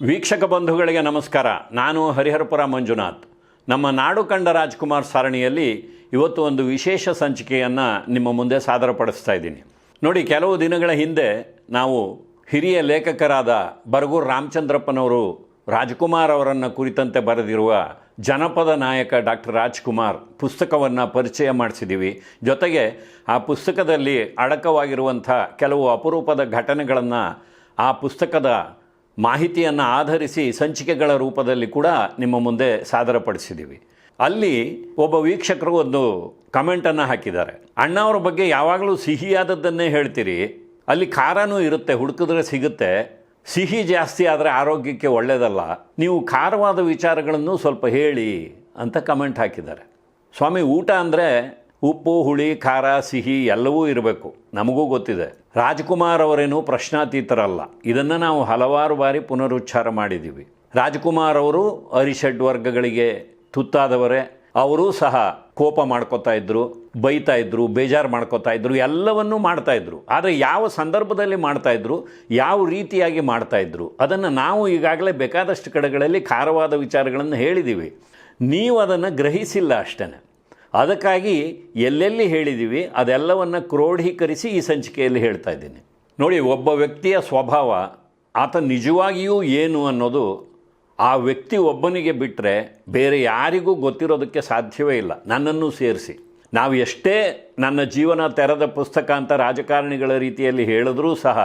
ವೀಕ್ಷಕ ಬಂಧುಗಳಿಗೆ ನಮಸ್ಕಾರ. ನಾನು ಹರಿಹರಪುರ ಮಂಜುನಾಥ್. ನಮ್ಮ ನಾಡು ಕಂಡ ರಾಜ್ಕುಮಾರ್ ಸರಣಿಯಲ್ಲಿ ಇವತ್ತು ಒಂದು ವಿಶೇಷ ಸಂಚಿಕೆಯನ್ನು ನಿಮ್ಮ ಮುಂದೆ ಸಾದರಪಡಿಸ್ತಾ ಇದ್ದೀನಿ. ನೋಡಿ, ಕೆಲವು ದಿನಗಳ ಹಿಂದೆ ನಾವು ಹಿರಿಯ ಲೇಖಕರಾದ ಬರಗೂರ್ ರಾಮಚಂದ್ರಪ್ಪನವರು ರಾಜ್ಕುಮಾರ್ ಅವರನ್ನು ಕುರಿತಂತೆ ಬರೆದಿರುವ ಜನಪದ ನಾಯಕ ಡಾಕ್ಟರ್ ರಾಜ್ಕುಮಾರ್ ಪುಸ್ತಕವನ್ನು ಪರಿಚಯ ಮಾಡಿಸಿದ್ದೀವಿ ಜೊತೆಗೆ ಆ ಪುಸ್ತಕದಲ್ಲಿ ಅಡಕವಾಗಿರುವಂಥ ಕೆಲವು ಅಪರೂಪದ ಘಟನೆಗಳನ್ನು ಆ ಪುಸ್ತಕದ ಮಾಹಿತಿಯನ್ನು ಆಧರಿಸಿ ಸಂಚಿಕೆಗಳ ರೂಪದಲ್ಲಿ ಕೂಡ ನಿಮ್ಮ ಮುಂದೆ ಸಾದರಪಡಿಸಿದ್ದೀವಿ. ಅಲ್ಲಿ ಒಬ್ಬ ವೀಕ್ಷಕರು ಒಂದು ಕಮೆಂಟನ್ನು ಹಾಕಿದ್ದಾರೆ. ಅಣ್ಣವರ ಬಗ್ಗೆ ಯಾವಾಗಲೂ ಸಿಹಿಯಾದದ್ದನ್ನೇ ಹೇಳ್ತೀರಿ. ಅಲ್ಲಿ ಖಾರನೂ ಇರುತ್ತೆ, ಹುಡುಕಿದ್ರೆ ಸಿಗುತ್ತೆ. ಸಿಹಿ ಜಾಸ್ತಿ ಆದರೆ ಆರೋಗ್ಯಕ್ಕೆ ಒಳ್ಳೆಯದಲ್ಲ ನೀವು ಖಾರವಾದ ವಿಚಾರಗಳನ್ನು ಸ್ವಲ್ಪ ಹೇಳಿ ಅಂತ ಕಮೆಂಟ್ ಹಾಕಿದ್ದಾರೆ. ಸ್ವಾಮಿ, ಊಟ ಅಂದರೆ ಉಪ್ಪು, ಹುಳಿ, ಖಾರ, ಸಿಹಿ ಎಲ್ಲವೂ ಇರಬೇಕು. ನಮಗೂ ಗೊತ್ತಿದೆ. ರಾಜ್ಕುಮಾರ್ ಅವರೇನು ಪ್ರಶ್ನಾತೀತರಲ್ಲ. ಇದನ್ನು ನಾವು ಹಲವಾರು ಬಾರಿ ಪುನರುಚ್ಚಾರ ಮಾಡಿದ್ದೀವಿ. ರಾಜ್ಕುಮಾರ್ ಅವರು ಅರಿಷಡ್ ವರ್ಗಗಳಿಗೆ ತುತ್ತಾದವರೇ. ಅವರೂ ಸಹ ಕೋಪ ಮಾಡ್ಕೋತಾ ಇದ್ರು, ಬೈತಾ ಇದ್ರು, ಬೇಜಾರು ಮಾಡ್ಕೋತಾ ಇದ್ರು, ಎಲ್ಲವನ್ನೂ ಮಾಡ್ತಾ ಇದ್ರು. ಆದರೆ ಯಾವ ಸಂದರ್ಭದಲ್ಲಿ ಮಾಡ್ತಾ ಇದ್ರು, ಯಾವ ರೀತಿಯಾಗಿ ಮಾಡ್ತಾ ಇದ್ರು, ಅದನ್ನು ನಾವು ಈಗಾಗಲೇ ಬೇಕಾದಷ್ಟು ಕಡೆಗಳಲ್ಲಿ ಖಾರವಾದ ವಿಚಾರಗಳನ್ನು ಹೇಳಿದ್ದೀವಿ. ನೀವು ಅದನ್ನು ಗ್ರಹಿಸಿಲ್ಲ ಅಷ್ಟೇ ಅದಕ್ಕಾಗಿ ಎಲ್ಲೆಲ್ಲಿ ಹೇಳಿದ್ದೀವಿ ಅದೆಲ್ಲವನ್ನು ಕ್ರೋಢೀಕರಿಸಿ ಈ ಸಂಚಿಕೆಯಲ್ಲಿ ಹೇಳ್ತಾ ಇದ್ದೀನಿ. ನೋಡಿ, ಒಬ್ಬ ವ್ಯಕ್ತಿಯ ಸ್ವಭಾವ, ಆತ ನಿಜವಾಗಿಯೂ ಏನು ಅನ್ನೋದು ಆ ವ್ಯಕ್ತಿ ಒಬ್ಬನಿಗೆ ಬಿಟ್ಟರೆ ಬೇರೆ ಯಾರಿಗೂ ಗೊತ್ತಿರೋದಕ್ಕೆ ಸಾಧ್ಯವೇ ಇಲ್ಲ. ನನ್ನನ್ನು ಸೇರಿಸಿ. ನಾವು ಎಷ್ಟೇ ನನ್ನ ಜೀವನ ತೆರೆದ ಪುಸ್ತಕ ಅಂತ ರಾಜಕಾರಣಿಗಳ ರೀತಿಯಲ್ಲಿ ಹೇಳಿದ್ರೂ ಸಹ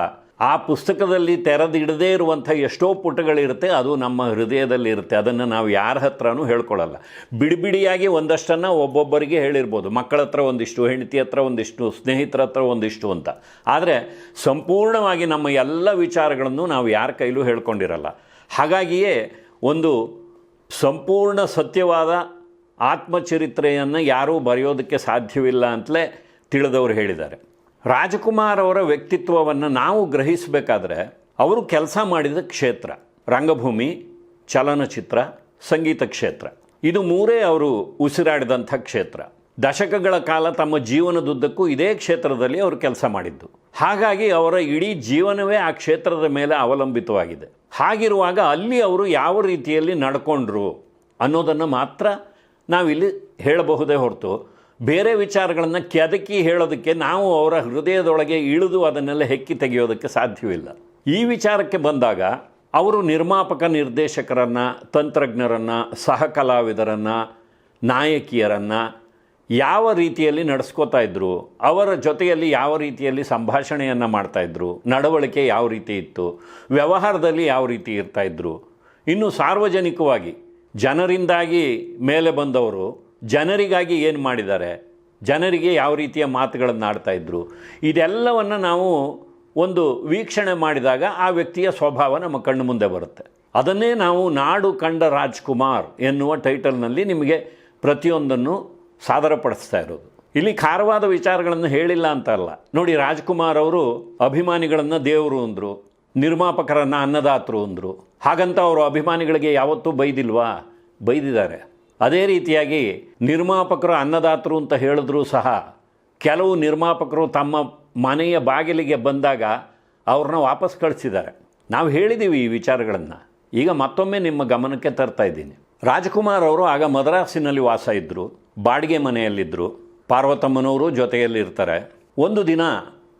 ಆ ಪುಸ್ತಕದಲ್ಲಿ ತೆರೆದಿಡದೇ ಇರುವಂಥ ಎಷ್ಟೋ ಪುಟಗಳಿರುತ್ತೆ, ಅದು ನಮ್ಮ ಹೃದಯದಲ್ಲಿ ಇರುತ್ತೆ ಅದನ್ನು ನಾವು ಯಾರ ಹತ್ರನೂ ಹೇಳ್ಕೊಳ್ಳಲ್ಲ. ಬಿಡಿಬಿಡಿಯಾಗಿ ಒಂದಷ್ಟನ್ನು ಒಬ್ಬೊಬ್ಬರಿಗೆ ಹೇಳಿರ್ಬೋದು. ಮಕ್ಕಳ ಹತ್ರ ಒಂದಿಷ್ಟು, ಹೆಂಡತಿ ಹತ್ರ ಒಂದಿಷ್ಟು, ಸ್ನೇಹಿತರ ಹತ್ರ ಒಂದಿಷ್ಟು ಅಂತ. ಆದರೆ ಸಂಪೂರ್ಣವಾಗಿ ನಮ್ಮ ಎಲ್ಲ ವಿಚಾರಗಳನ್ನು ನಾವು ಯಾರ ಕೈಲೂ ಹೇಳ್ಕೊಂಡಿರಲ್ಲ. ಹಾಗಾಗಿಯೇ ಒಂದು ಸಂಪೂರ್ಣ ಸತ್ಯವಾದ ಆತ್ಮಚರಿತ್ರೆಯನ್ನು ಯಾರೂ ಬರೆಯೋದಕ್ಕೆ ಸಾಧ್ಯವಿಲ್ಲ ಅಂತಲೇ ತಿಳಿದವರು ಹೇಳಿದ್ದಾರೆ. ರಾಜಕುಮಾರ್ ಅವರ ವ್ಯಕ್ತಿತ್ವವನ್ನು ನಾವು ಗ್ರಹಿಸಬೇಕಾದ್ರೆ ಅವರು ಕೆಲಸ ಮಾಡಿದ ಕ್ಷೇತ್ರ, ರಂಗಭೂಮಿ, ಚಲನಚಿತ್ರ, ಸಂಗೀತ ಕ್ಷೇತ್ರ. ಇದು ಮೂರೇ ಅವರು ಉಸಿರಾಡಿದಂಥ ಕ್ಷೇತ್ರ. ದಶಕಗಳ ಕಾಲ ತಮ್ಮ ಜೀವನದುದ್ದಕ್ಕೂ ಇದೇ ಕ್ಷೇತ್ರದಲ್ಲಿ ಅವರು ಕೆಲಸ ಮಾಡಿದ್ದು. ಹಾಗಾಗಿ ಅವರ ಇಡೀ ಜೀವನವೇ ಆ ಕ್ಷೇತ್ರದ ಮೇಲೆ ಅವಲಂಬಿತವಾಗಿದೆ. ಹಾಗಿರುವಾಗ ಅಲ್ಲಿ ಅವರು ಯಾವ ರೀತಿಯಲ್ಲಿ ನಡ್ಕೊಂಡ್ರು ಅನ್ನೋದನ್ನು ಮಾತ್ರ ನಾವಿಲ್ಲಿ ಹೇಳಬಹುದೇ ಹೊರತು ಬೇರೆ ವಿಚಾರಗಳನ್ನು ಕೆದಕಿ ಹೇಳೋದಕ್ಕೆ ನಾವು ಅವರ ಹೃದಯದೊಳಗೆ ಇಳಿದು ಅದನ್ನೆಲ್ಲ ಹೆಕ್ಕಿ ತೆಗೆಯೋದಕ್ಕೆ ಸಾಧ್ಯವಿಲ್ಲ. ಈ ವಿಚಾರಕ್ಕೆ ಬಂದಾಗ ಅವರು ನಿರ್ಮಾಪಕ ನಿರ್ದೇಶಕರನ್ನು, ತಂತ್ರಜ್ಞರನ್ನು ಸಹ ಕಲಾವಿದರನ್ನು ನಾಯಕಿಯರನ್ನು ಯಾವ ರೀತಿಯಲ್ಲಿ ನಡೆಸ್ಕೋತಾ ಇದ್ದರು ಅವರ ಜೊತೆಯಲ್ಲಿ ಯಾವ ರೀತಿಯಲ್ಲಿ ಸಂಭಾಷಣೆಯನ್ನು ಮಾಡ್ತಾಯಿದ್ರು ನಡವಳಿಕೆ ಯಾವ ರೀತಿ ಇತ್ತು, ವ್ಯವಹಾರದಲ್ಲಿ ಯಾವ ರೀತಿ ಇರ್ತಾಯಿದ್ರು ಇನ್ನು ಸಾರ್ವಜನಿಕವಾಗಿ ಜನರಿಂದಾಗಿ ಮೇಲೆ ಬಂದವರು ಜನರಿಗಾಗಿ ಏನು ಮಾಡಿದ್ದಾರೆ? ಜನರಿಗೆ ಯಾವ ರೀತಿಯ ಮಾತುಗಳನ್ನು ಇದ್ರು? ಇದೆಲ್ಲವನ್ನು ನಾವು ಒಂದು ವೀಕ್ಷಣೆ ಮಾಡಿದಾಗ ಆ ವ್ಯಕ್ತಿಯ ಸ್ವಭಾವ ನಮ್ಮ ಕಣ್ಣು ಮುಂದೆ ಬರುತ್ತೆ. ಅದನ್ನೇ ನಾವು ನಾಡು ಕಂಡ ರಾಜ್ಕುಮಾರ್ ಎನ್ನುವ ಟೈಟಲ್ನಲ್ಲಿ ನಿಮಗೆ ಪ್ರತಿಯೊಂದನ್ನು ಸಾದರಪಡಿಸ್ತಾ ಇರೋದು. ಇಲ್ಲಿ ಖಾರವಾದ ವಿಚಾರಗಳನ್ನು ಹೇಳಿಲ್ಲ ಅಂತ ಅಲ್ಲ. ನೋಡಿ, ರಾಜ್ಕುಮಾರ್ ಅವರು ಅಭಿಮಾನಿಗಳನ್ನು ದೇವರು ಅಂದರು, ನಿರ್ಮಾಪಕರನ್ನು ಅನ್ನದಾತರು ಅಂದರು. ಹಾಗಂತ ಅವರು ಅಭಿಮಾನಿಗಳಿಗೆ ಯಾವತ್ತೂ ಬೈದಿಲ್ವಾ? ಬೈದಿದ್ದಾರೆ. ಅದೇ ರೀತಿಯಾಗಿ ನಿರ್ಮಾಪಕರು ಅನ್ನದಾತರು ಅಂತ ಹೇಳಿದ್ರೂ ಸಹ ಕೆಲವು ನಿರ್ಮಾಪಕರು ತಮ್ಮ ಮನೆಯ ಬಾಗಿಲಿಗೆ ಬಂದಾಗ ಅವ್ರನ್ನ ವಾಪಸ್ ಕಳಿಸಿದ್ದಾರೆ. ನಾವು ಹೇಳಿದ್ದೀವಿ ಈ ವಿಚಾರಗಳನ್ನು. ಈಗ ಮತ್ತೊಮ್ಮೆ ನಿಮ್ಮ ಗಮನಕ್ಕೆ ತರ್ತಾ ಇದ್ದೀನಿ. ರಾಜ್ಕುಮಾರ್ ಅವರು ಆಗ ಮದ್ರಾಸಿನಲ್ಲಿ ವಾಸ ಇದ್ದರು ಬಾಡಿಗೆ ಮನೆಯಲ್ಲಿದ್ದರು ಪಾರ್ವತಮ್ಮನವರು ಜೊತೆಯಲ್ಲಿರ್ತಾರೆ. ಒಂದು ದಿನ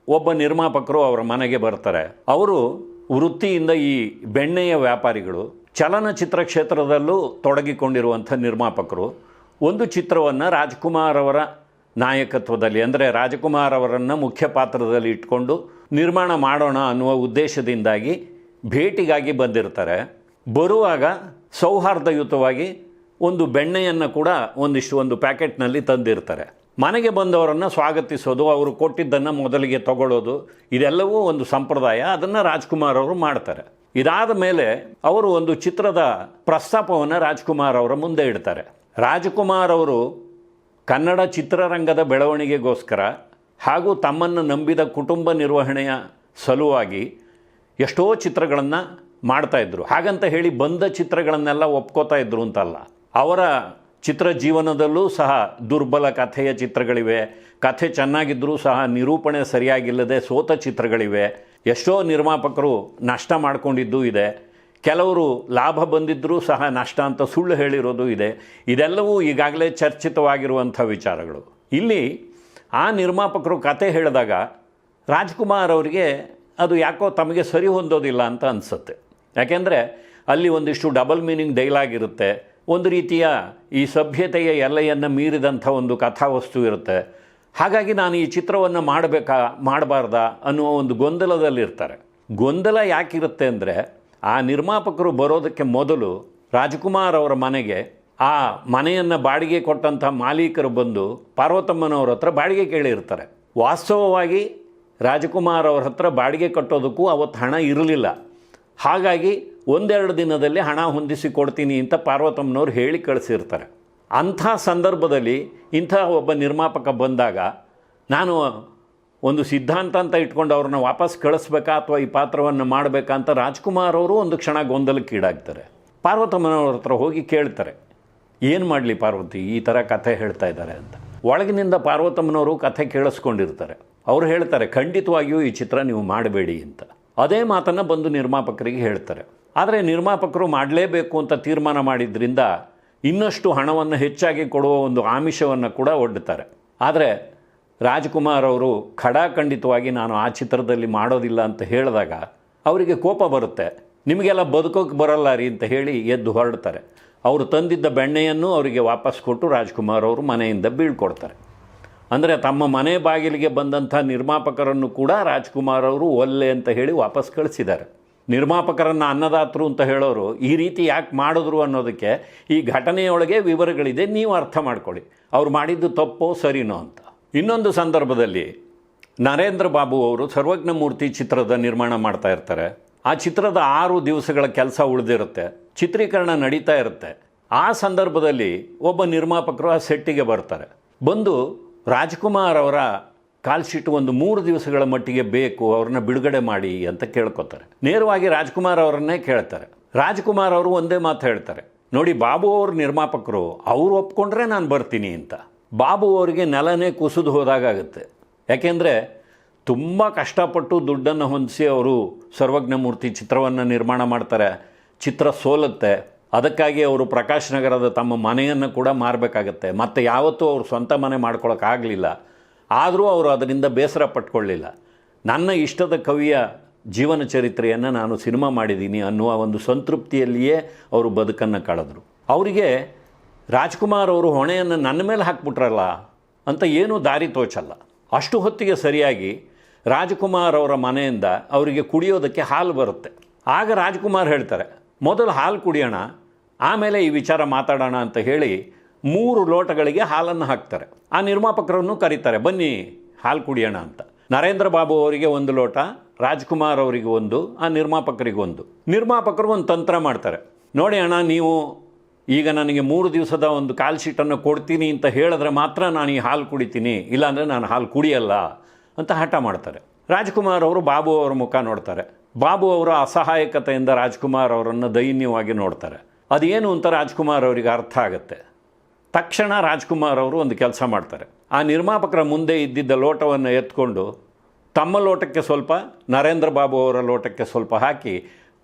ಒಬ್ಬ ನಿರ್ಮಾಪಕರು ಅವರ ಮನೆಗೆ ಬರ್ತಾರೆ. ಅವರು ವೃತ್ತಿಯಿಂದ ಈ ಬೆಣ್ಣೆಯ ವ್ಯಾಪಾರಿಗಳು ಚಲನಚಿತ್ರ ಕ್ಷೇತ್ರದಲ್ಲೂ ತೊಡಗಿಕೊಂಡಿರುವಂಥ ನಿರ್ಮಾಪಕರು. ಒಂದು ಚಿತ್ರವನ್ನು ರಾಜ್ಕುಮಾರ್ ಅವರ ನಾಯಕತ್ವದಲ್ಲಿ, ಅಂದರೆ ರಾಜಕುಮಾರ್ ಅವರನ್ನು ಮುಖ್ಯ ಪಾತ್ರದಲ್ಲಿ ಇಟ್ಕೊಂಡು ನಿರ್ಮಾಣ ಮಾಡೋಣ ಅನ್ನುವ ಉದ್ದೇಶದಿಂದಾಗಿ ಭೇಟಿಗಾಗಿ ಬಂದಿರ್ತಾರೆ. ಬರುವಾಗ ಸೌಹಾರ್ದಯುತವಾಗಿ ಒಂದು ಬೆಣ್ಣೆಯನ್ನು ಕೂಡ ಒಂದಿಷ್ಟು ಒಂದು ಪ್ಯಾಕೆಟ್ನಲ್ಲಿ ತಂದಿರ್ತಾರೆ. ಮನೆಗೆ ಬಂದವರನ್ನು ಸ್ವಾಗತಿಸೋದು, ಅವರು ಕೊಟ್ಟಿದ್ದನ್ನು ಮೊದಲಿಗೆ ತಗೊಳ್ಳೋದು ಇದೆಲ್ಲವೂ ಒಂದು ಸಂಪ್ರದಾಯ. ಅದನ್ನು ರಾಜ್ಕುಮಾರ್ ಅವರು ಮಾಡ್ತಾರೆ. ಇದಾದ ಮೇಲೆ ಅವರು ಒಂದು ಚಿತ್ರದ ಪ್ರಸ್ತಾಪವನ್ನು ರಾಜ್ಕುಮಾರ್ ಅವರ ಮುಂದೆ ಇಡ್ತಾರೆ. ರಾಜ್ಕುಮಾರ್ ಅವರು ಕನ್ನಡ ಚಿತ್ರರಂಗದ ಬೆಳವಣಿಗೆಗೋಸ್ಕರ ಹಾಗೂ ತಮ್ಮನ್ನು ನಂಬಿದ ಕುಟುಂಬ ನಿರ್ವಹಣೆಯ ಸಲುವಾಗಿ ಎಷ್ಟೋ ಚಿತ್ರಗಳನ್ನು ಮಾಡ್ತಾಯಿದ್ರು ಹಾಗಂತ ಹೇಳಿ ಬಂದ ಚಿತ್ರಗಳನ್ನೆಲ್ಲ ಒಪ್ಕೋತಾ ಇದ್ರು ಅಂತಲ್ಲ. ಅವರ ಚಿತ್ರ ಜೀವನದಲ್ಲೂ ಸಹ ದುರ್ಬಲ ಕಥೆಯ ಚಿತ್ರಗಳಿವೆ. ಕಥೆ ಚೆನ್ನಾಗಿದ್ದರೂ ಸಹ ನಿರೂಪಣೆ ಸರಿಯಾಗಿಲ್ಲದೆ ಸೋತ ಚಿತ್ರಗಳಿವೆ. ಎಷ್ಟೋ ನಿರ್ಮಾಪಕರು ನಷ್ಟ ಮಾಡಿಕೊಂಡಿದ್ದೂ ಇದೆ. ಕೆಲವರು ಲಾಭ ಬಂದಿದ್ದರೂ ಸಹ ನಷ್ಟ ಅಂತ ಸುಳ್ಳು ಹೇಳಿರೋದು ಇದೆ. ಇದೆಲ್ಲವೂ ಈಗಾಗಲೇ ಚರ್ಚಿತವಾಗಿರುವಂಥ ವಿಚಾರಗಳು. ಇಲ್ಲಿ ಆ ನಿರ್ಮಾಪಕರು ಕತೆ ಹೇಳಿದಾಗ ರಾಜ್ಕುಮಾರ್ ಅವರಿಗೆ ಅದು ಯಾಕೋ ತಮಗೆ ಸರಿ ಹೊಂದೋದಿಲ್ಲ ಅಂತ ಅನಿಸುತ್ತೆ. ಯಾಕೆಂದರೆ ಅಲ್ಲಿ ಒಂದಿಷ್ಟು ಡಬಲ್ ಮೀನಿಂಗ್ ಡೈಲಾಗ್ ಇರುತ್ತೆ ಒಂದು ರೀತಿಯ ಈ ಸಭ್ಯತೆಯ ಎಲ್ಲೆಯನ್ನು ಮೀರಿದಂಥ ಒಂದು ಕಥಾವಸ್ತು ಇರುತ್ತೆ. ಹಾಗಾಗಿ ನಾನು ಈ ಚಿತ್ರವನ್ನು ಮಾಡಬೇಕಾ, ಮಾಡಬಾರ್ದಾ ಅನ್ನುವ ಒಂದು ಗೊಂದಲದಲ್ಲಿರ್ತಾರೆ. ಗೊಂದಲ ಯಾಕಿರುತ್ತೆ ಅಂದರೆ, ಆ ನಿರ್ಮಾಪಕರು ಬರೋದಕ್ಕೆ ಮೊದಲು ರಾಜ್ಕುಮಾರ್ ಅವರ ಮನೆಗೆ ಆ ಮನೆಯನ್ನು ಬಾಡಿಗೆ ಕೊಟ್ಟಂಥ ಮಾಲೀಕರು ಬಂದು ಪಾರ್ವತಮ್ಮನವ್ರ ಹತ್ರ ಬಾಡಿಗೆ ಕೇಳಿರ್ತಾರೆ. ವಾಸ್ತವವಾಗಿ ರಾಜಕುಮಾರ್ ಅವ್ರ ಹತ್ರ ಬಾಡಿಗೆ ಕಟ್ಟೋದಕ್ಕೂ ಅವತ್ತು ಹಣ ಇರಲಿಲ್ಲ. ಹಾಗಾಗಿ ಒಂದೆರಡು ದಿನದಲ್ಲಿ ಹಣ ಹೊಂದಿಸಿ ಕೊಡ್ತೀನಿ ಅಂತ ಪಾರ್ವತಮ್ಮನವ್ರು ಹೇಳಿ ಕಳಿಸಿರ್ತಾರೆ. ಅಂಥ ಸಂದರ್ಭದಲ್ಲಿ ಇಂಥ ಒಬ್ಬ ನಿರ್ಮಾಪಕ ಬಂದಾಗ ನಾನು ಒಂದು ಸಿದ್ಧಾಂತ ಅಂತ ಇಟ್ಕೊಂಡು ಅವ್ರನ್ನ ವಾಪಸ್ ಕಳಿಸ್ಬೇಕಾ ಅಥವಾ ಈ ಪಾತ್ರವನ್ನು ಮಾಡಬೇಕಾ ಅಂತ ರಾಜ್ಕುಮಾರ್ ಅವರು ಒಂದು ಕ್ಷಣ ಗೊಂದಲಕ್ಕೀಡಾಗ್ತಾರೆ ಪಾರ್ವತಮ್ಮನವ್ರ ಹತ್ರ ಹೋಗಿ ಕೇಳ್ತಾರೆ, ಏನು ಮಾಡಲಿ ಪಾರ್ವತಿ, ಈ ಥರ ಕಥೆ ಹೇಳ್ತಾ ಇದ್ದಾರೆ ಅಂತ. ಒಳಗಿನಿಂದ ಪಾರ್ವತಮ್ಮನವರು ಕಥೆ ಕೇಳಿಸ್ಕೊಂಡಿರ್ತಾರೆ. ಅವ್ರು ಹೇಳ್ತಾರೆ, ಖಂಡಿತವಾಗಿಯೂ ಈ ಚಿತ್ರ ನೀವು ಮಾಡಬೇಡಿ ಅಂತ. ಅದೇ ಮಾತನ್ನು ಬಂದು ನಿರ್ಮಾಪಕರಿಗೆ ಹೇಳ್ತಾರೆ. ಆದರೆ ನಿರ್ಮಾಪಕರು ಮಾಡಲೇಬೇಕು ಅಂತ ತೀರ್ಮಾನ ಮಾಡಿದ್ರಿಂದ ಇನ್ನಷ್ಟು ಹಣವನ್ನು ಹೆಚ್ಚಾಗಿ ಕೊಡುವ ಒಂದು ಆಮಿಷವನ್ನು ಕೂಡ ಒಡ್ಡುತ್ತಾರೆ ಆದರೆ ರಾಜ್ಕುಮಾರ್ ಅವರು ಖಡಾಖಂಡಿತವಾಗಿ ನಾನು ಆ ಚಿತ್ರದಲ್ಲಿ ಮಾಡೋದಿಲ್ಲ ಅಂತ ಹೇಳಿದಾಗ ಅವರಿಗೆ ಕೋಪ ಬರುತ್ತೆ. ನಿಮಗೆಲ್ಲ ಬದುಕೋಕೆ ಬರಲ್ಲ ರೀ ಅಂತ ಹೇಳಿ ಎದ್ದು ಹೊರಡ್ತಾರೆ. ಅವರು ತಂದಿದ್ದ ಬೆಣ್ಣೆಯನ್ನು ಅವರಿಗೆ ವಾಪಸ್ ಕೊಟ್ಟು ರಾಜ್ಕುಮಾರ್ ಅವರು ಮನೆಯಿಂದ ಬೀಳ್ಕೊಡ್ತಾರೆ. ಅಂದರೆ ತಮ್ಮ ಮನೆ ಬಾಗಿಲಿಗೆ ಬಂದಂಥ ನಿರ್ಮಾಪಕರನ್ನು ಕೂಡ ರಾಜ್ಕುಮಾರ್ ಅವರು ಒಲ್ಲೆ ಅಂತ ಹೇಳಿ ವಾಪಸ್ ಕಳಿಸಿದ್ದಾರೆ. ನಿರ್ಮಾಪಕರನ್ನು ಅನ್ನದಾತರು ಅಂತ ಹೇಳೋರು, ಈ ರೀತಿ ಯಾಕೆ ಮಾಡಿದ್ರು ಅನ್ನೋದಕ್ಕೆ ಈ ಘಟನೆಯೊಳಗೆ ವಿವರಗಳಿದೆ, ನೀವು ಅರ್ಥ ಮಾಡ್ಕೊಳ್ಳಿ. ಅವ್ರು ಮಾಡಿದ್ದು ತಪ್ಪೋ, ಸರಿನೋ ಅಂತ. ಇನ್ನೊಂದು ಸಂದರ್ಭದಲ್ಲಿ ನರೇಂದ್ರ ಬಾಬು ಅವರು ಸರ್ವಜ್ಞ ಮೂರ್ತಿ ಚಿತ್ರದ ನಿರ್ಮಾಣ ಮಾಡ್ತಾ ಇರ್ತಾರೆ. ಆ ಚಿತ್ರದ ಆರು ದಿವಸಗಳ ಕೆಲಸ ಉಳಿದಿರುತ್ತೆ, ಚಿತ್ರೀಕರಣ ನಡೀತಾ ಇರುತ್ತೆ. ಆ ಸಂದರ್ಭದಲ್ಲಿ ಒಬ್ಬ ನಿರ್ಮಾಪಕರು ಆ ಸೆಟ್ಟಿಗೆ ಬರ್ತಾರೆ. ಬಂದು ರಾಜ್ಕುಮಾರ್ ಅವರ ಕಾಲ್ ಶೀಟ್ ಒಂದು ಮೂರು ದಿವಸಗಳ ಮಟ್ಟಿಗೆ ಬೇಕು, ಅವ್ರನ್ನ ಬಿಡುಗಡೆ ಮಾಡಿ ಅಂತ ಕೇಳ್ಕೊತಾರೆ. ನೇರವಾಗಿ ರಾಜ್ಕುಮಾರ್ ಅವರನ್ನೇ ಕೇಳ್ತಾರೆ. ರಾಜ್ಕುಮಾರ್ ಅವರು ಒಂದೇ ಮಾತು ಹೇಳ್ತಾರೆ. ನೋಡಿ, ಬಾಬು ಅವರು ನಿರ್ಮಾಪಕರು, ಅವರು ಒಪ್ಕೊಂಡ್ರೆ ನಾನು ಬರ್ತೀನಿ ಅಂತ. ಬಾಬು ಅವರಿಗೆ ನೆಲನೇ ಕುಸಿದು ಹೋದಾಗುತ್ತೆ ಯಾಕೆಂದರೆ, ತುಂಬ ಕಷ್ಟಪಟ್ಟು ದುಡ್ಡನ್ನು ಹೊಂದಿಸಿ ಅವರು ಸರ್ವಜ್ಞ ಮೂರ್ತಿ ಚಿತ್ರವನ್ನು ನಿರ್ಮಾಣ ಮಾಡ್ತಾರೆ. ಚಿತ್ರ ಸೋಲುತ್ತೆ. ಅದಕ್ಕಾಗಿ ಅವರು ಪ್ರಕಾಶ್ ನಗರದ ತಮ್ಮ ಮನೆಯನ್ನು ಕೂಡ ಮಾರಬೇಕಾಗತ್ತೆ. ಮತ್ತು ಯಾವತ್ತೂ ಅವರು ಸ್ವಂತ ಮನೆ ಮಾಡ್ಕೊಳಕ್ಕಾಗಲಿಲ್ಲ ಆದರೂ ಅವರು ಅದರಿಂದ ಬೇಸರ ಪಟ್ಕೊಳ್ಳಿಲ್ಲ. ನನ್ನ ಇಷ್ಟದ ಕವಿಯ ಜೀವನ ಚರಿತ್ರೆಯನ್ನು ನಾನು ಸಿನಿಮಾ ಮಾಡಿದ್ದೀನಿ ಅನ್ನುವ ಒಂದು ಸಂತೃಪ್ತಿಯಲ್ಲಿಯೇ ಅವರು ಬದುಕನ್ನು ಕಳೆದರು ಅವರಿಗೆ ರಾಜ್ಕುಮಾರ್ ಅವರು ಹೊಣೆಯನ್ನು ನನ್ನ ಮೇಲೆ ಹಾಕ್ಬಿಟ್ರಲ್ಲ ಅಂತ ಏನೂ ದಾರಿ ತೋಚಲ್ಲ. ಅಷ್ಟು ಹೊತ್ತಿಗೆ ಸರಿಯಾಗಿ ರಾಜ್ಕುಮಾರ್ ಅವರ ಮನೆಯಿಂದ ಅವರಿಗೆ ಕುಡಿಯೋದಕ್ಕೆ ಹಾಲು ಬರುತ್ತೆ. ಆಗ ರಾಜ್ಕುಮಾರ್ ಹೇಳ್ತಾರೆ, ಮೊದಲು ಹಾಲು ಕುಡಿಯೋಣ, ಆಮೇಲೆ ಈ ವಿಚಾರ ಮಾತಾಡೋಣ ಅಂತ ಹೇಳಿ ಮೂರು ಲೋಟಗಳಿಗೆ ಹಾಲನ್ನು ಹಾಕ್ತಾರೆ. ಆ ನಿರ್ಮಾಪಕರನ್ನು ಕರೀತಾರೆ, ಬನ್ನಿ ಹಾಲು ಕುಡಿಯೋಣ ಅಂತ. ನರೇಂದ್ರ ಬಾಬು ಅವರಿಗೆ ಒಂದು ಲೋಟ, ರಾಜ್ಕುಮಾರ್ ಅವರಿಗೆ ಒಂದು, ಆ ನಿರ್ಮಾಪಕರಿಗೆ ಒಂದು. ನಿರ್ಮಾಪಕರು ಒಂದು ತಂತ್ರ ಮಾಡ್ತಾರೆ. ನೋಡಿ ಅಣ್ಣ, ನೀವು ಈಗ ನನಗೆ ಮೂರು ದಿವಸದ ಒಂದು ಕಾಲ್ ಶೀಟನ್ನು ಕೊಡ್ತೀನಿ ಅಂತ ಹೇಳಿದ್ರೆ ಮಾತ್ರ ನಾನು ಈ ಹಾಲು ಕುಡಿತೀನಿ, ಇಲ್ಲಾಂದರೆ ನಾನು ಹಾಲು ಕುಡಿಯಲ್ಲ ಅಂತ ಹಠ ಮಾಡ್ತಾರೆ. ರಾಜ್ಕುಮಾರ್ ಅವರು ಬಾಬು ಅವರ ಮುಖ ನೋಡ್ತಾರೆ. ಬಾಬು ಅವರ ಅಸಹಾಯಕತೆಯಿಂದ ರಾಜ್ಕುಮಾರ್ ಅವರನ್ನು ದೈನ್ಯವಾಗಿ ನೋಡ್ತಾರೆ. ಅದೇನು ಅಂತ ರಾಜ್ಕುಮಾರ್ ಅವರಿಗೆ ಅರ್ಥ ಆಗುತ್ತೆ. ತಕ್ಷಣ ರಾಜ್ಕುಮಾರ್ ಅವರು ಒಂದು ಕೆಲಸ ಮಾಡ್ತಾರೆ. ಆ ನಿರ್ಮಾಪಕರ ಮುಂದೆ ಇದ್ದಿದ್ದ ಲೋಟವನ್ನು ಎತ್ಕೊಂಡು ತಮ್ಮ ಲೋಟಕ್ಕೆ ಸ್ವಲ್ಪ, ನರೇಂದ್ರ ಬಾಬು ಅವರ ಲೋಟಕ್ಕೆ ಸ್ವಲ್ಪ ಹಾಕಿ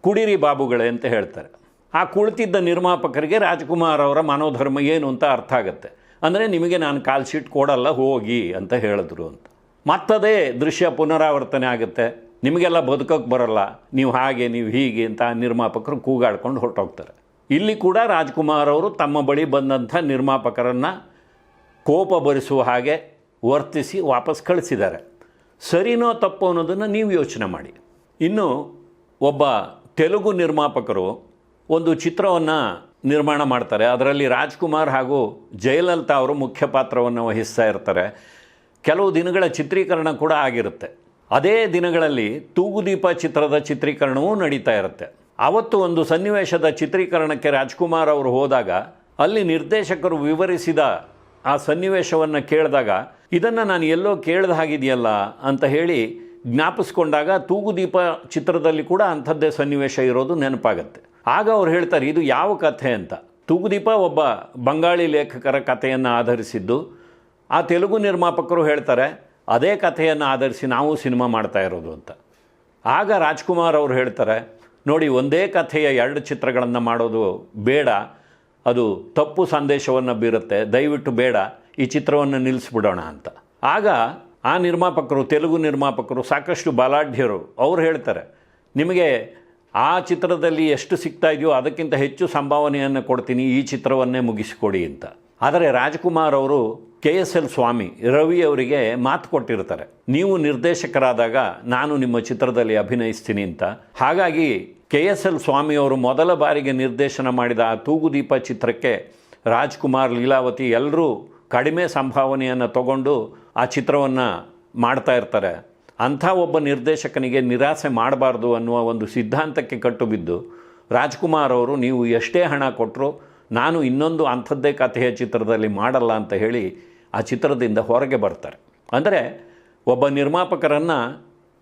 ಕುಡಿರಿ ಬಾಬುಗಳೇ ಅಂತ ಹೇಳ್ತಾರೆ. ಆ ಕುಳಿತಿದ್ದ ನಿರ್ಮಾಪಕರಿಗೆ ರಾಜ್ಕುಮಾರ್ ಅವರ ಮನೋಧರ್ಮ ಏನು ಅಂತ ಅರ್ಥ ಆಗುತ್ತೆ. ಅಂದರೆ ನಿಮಗೆ ನಾನು ಕಾಲ್ ಶೀಟ್ ಕೊಡಲ್ಲ, ಹೋಗಿ ಅಂತ ಹೇಳಿದ್ರು ಅಂತ. ಮತ್ತದೇ ದೃಶ್ಯ ಪುನರಾವರ್ತನೆ ಆಗುತ್ತೆ. ನಿಮಗೆಲ್ಲ ಬದುಕೋಕ್ಕೆ ಬರಲ್ಲ. ನೀವು ಹಾಗೆ, ನೀವು ಹೀಗೆ ಅಂತ ನಿರ್ಮಾಪಕರು ಕೂಗಾಡ್ಕೊಂಡು ಹೊರಟೋಗ್ತಾರೆ. ಇಲ್ಲಿ ಕೂಡ ರಾಜ್ಕುಮಾರ್ ಅವರು ತಮ್ಮ ಬಳಿ ಬಂದಂಥ ನಿರ್ಮಾಪಕರನ್ನು ಕೋಪ ಬರಿಸುವ ಹಾಗೆ ವರ್ತಿಸಿ ವಾಪಸ್ ಕಳಿಸಿದ್ದಾರೆ. ಸರಿನೋ ತಪ್ಪು ಅನ್ನೋದನ್ನು ನೀವು ಯೋಚನೆ ಮಾಡಿ. ಇನ್ನು ಒಬ್ಬ ತೆಲುಗು ನಿರ್ಮಾಪಕರು ಒಂದು ಚಿತ್ರವನ್ನು ನಿರ್ಮಾಣ ಮಾಡ್ತಾರೆ. ಅದರಲ್ಲಿ ರಾಜ್ಕುಮಾರ್ ಹಾಗೂ ಜಯಲಲಿತಾ ಅವರು ಮುಖ್ಯ ಪಾತ್ರವನ್ನು ವಹಿಸ್ತಾ ಇರ್ತಾರೆ. ಕೆಲವು ದಿನಗಳ ಚಿತ್ರೀಕರಣ ಕೂಡ ಆಗಿರುತ್ತೆ. ಅದೇ ದಿನಗಳಲ್ಲಿ ತೂಗುದೀಪ ಚಿತ್ರದ ಚಿತ್ರೀಕರಣವೂ ನಡೀತಾ ಇರುತ್ತೆ. ಆವತ್ತು ಒಂದು ಸನ್ನಿವೇಶದ ಚಿತ್ರೀಕರಣಕ್ಕೆ ರಾಜ್ಕುಮಾರ್ ಅವರು ಹೋದಾಗ ಅಲ್ಲಿ ನಿರ್ದೇಶಕರು ವಿವರಿಸಿದ ಆ ಸನ್ನಿವೇಶವನ್ನು ಕೇಳಿದಾಗ, ಇದನ್ನು ನಾನು ಎಲ್ಲೋ ಕೇಳ್ದ ಹಾಗಿದೆಯಲ್ಲ ಅಂತ ಹೇಳಿ ಜ್ಞಾಪಿಸ್ಕೊಂಡಾಗ ತೂಗುದೀಪ ಚಿತ್ರದಲ್ಲಿ ಕೂಡ ಅಂಥದ್ದೇ ಸನ್ನಿವೇಶ ಇರೋದು ನೆನಪಾಗತ್ತೆ. ಆಗ ಅವ್ರು ಹೇಳ್ತಾರೆ, ಇದು ಯಾವ ಕಥೆ ಅಂತ. ತೂಗುದೀಪ ಒಬ್ಬ ಬಂಗಾಳಿ ಲೇಖಕರ ಕಥೆಯನ್ನು ಆಧರಿಸಿದ್ದು. ಆ ತೆಲುಗು ನಿರ್ಮಾಪಕರು ಹೇಳ್ತಾರೆ, ಅದೇ ಕಥೆಯನ್ನು ಆಧರಿಸಿ ನಾವು ಸಿನಿಮಾ ಮಾಡ್ತಾ ಇರೋದು ಅಂತ. ಆಗ ರಾಜ್ಕುಮಾರ್ ಅವರು ಹೇಳ್ತಾರೆ ನೋಡಿ, ಒಂದೇ ಕಥೆಯ ಎರಡು ಚಿತ್ರಗಳನ್ನು ಮಾಡೋದು ಬೇಡ. ಅದು ತಪ್ಪು ಸಂದೇಶವನ್ನು ಬೀರುತ್ತೆ. ದಯವಿಟ್ಟು ಬೇಡ. ಈ ಚಿತ್ರವನ್ನು ನಿಲ್ಲಿಸ್ಬಿಡೋಣ ಅಂತ. ಆಗ ಆ ನಿರ್ಮಾಪಕರು, ತೆಲುಗು ನಿರ್ಮಾಪಕರು, ಸಾಕಷ್ಟು ಬಲಾಢ್ಯರು, ಅವ್ರು ಹೇಳ್ತಾರೆ, ನಿಮಗೆ ಆ ಚಿತ್ರದಲ್ಲಿ ಎಷ್ಟು ಸಿಗ್ತಾ ಇದೆಯೋ ಅದಕ್ಕಿಂತ ಹೆಚ್ಚು ಸಂಭಾವನೆಯನ್ನು ಕೊಡ್ತೀನಿ. ಈ ಚಿತ್ರವನ್ನೇ ಮುಗಿಸಿಕೊಡಿ ಅಂತ. ಆದರೆ ರಾಜ್ಕುಮಾರ್ ಅವರು K S L Swamy, Ravi ಅವರಿಗೆ ಮಾತು ಕೊಟ್ಟಿರ್ತಾರೆ, ನೀವು ನಿರ್ದೇಶಕರಾದಾಗ ನಾನು ನಿಮ್ಮ ಚಿತ್ರದಲ್ಲಿ ಅಭಿನಯಿಸ್ತೀನಿ ಅಂತ. ಹಾಗಾಗಿ ಕೆ ಎಸ್ ಎಲ್ ಸ್ವಾಮಿಯವರು ಮೊದಲ ಬಾರಿಗೆ ನಿರ್ದೇಶನ ಮಾಡಿದ ಆ ತೂಗುದೀಪ ಚಿತ್ರಕ್ಕೆ ರಾಜ್ಕುಮಾರ್ ಲೀಲಾವತಿ ಎಲ್ಲರೂ ಕಡಿಮೆ ಸಂಭಾವನೆಯನ್ನು ತಗೊಂಡು ಆ ಚಿತ್ರವನ್ನು ಮಾಡ್ತಾ ಇರ್ತಾರೆ. ಅಂಥ ಒಬ್ಬ ನಿರ್ದೇಶಕನಿಗೆ ನಿರಾಸೆ ಮಾಡಬಾರ್ದು ಅನ್ನುವ ಒಂದು ಸಿದ್ಧಾಂತಕ್ಕೆ ಕಟ್ಟುಬಿದ್ದು ರಾಜ್ಕುಮಾರ್ ಅವರು, ನೀವು ಎಷ್ಟೇ ಹಣ ಕೊಟ್ಟರು ನಾನು ಇನ್ನೊಂದು ಅಂಥದ್ದೇ ಕಥೆಯ ಚಿತ್ರದಲ್ಲಿ ಮಾಡಲ್ಲ ಅಂತ ಹೇಳಿ ಆ ಚಿತ್ರದಿಂದ ಹೊರಗೆ ಬರ್ತಾರೆ. ಅಂದರೆ ಒಬ್ಬ ನಿರ್ಮಾಪಕರನ್ನು